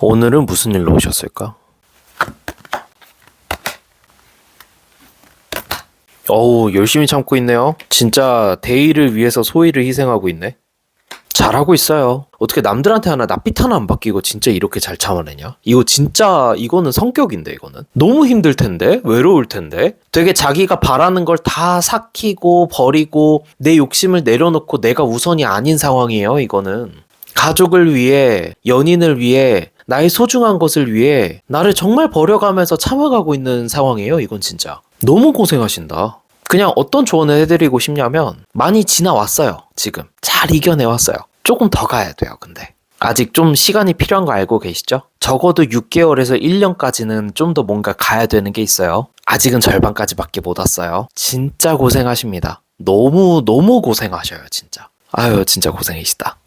오늘은 무슨 일로 오셨을까? 어우, 열심히 참고 있네요. 진짜 대의를 위해서 소의를 희생하고 있네. 잘하고 있어요. 어떻게 남들한테 하나 낯빛 하나 안 바뀌고 진짜 이렇게 잘 참아내냐? 이거 진짜 이거는 성격인데 이거는 너무 힘들 텐데 외로울 텐데 되게 자기가 바라는 걸 다 삭히고 버리고 내 욕심을 내려놓고 내가 우선이 아닌 상황이에요 이거는 가족을 위해 연인을 위해 나의 소중한 것을 위해 나를 정말 버려가면서 참아가고 있는 상황이에요 이건 진짜 너무 고생하신다 그냥 어떤 조언을 해드리고 싶냐면 많이 지나왔어요 지금 잘 이겨내왔어요 조금 더 가야 돼요 근데 아직 좀 시간이 필요한 거 알고 계시죠? 적어도 6개월에서 1년까지는 좀 더 뭔가 가야 되는 게 있어요. 아직은 절반까지밖에 못 왔어요. 진짜 고생하십니다. 너무 너무 고생하셔요, 진짜. 아유, 진짜 고생이시다.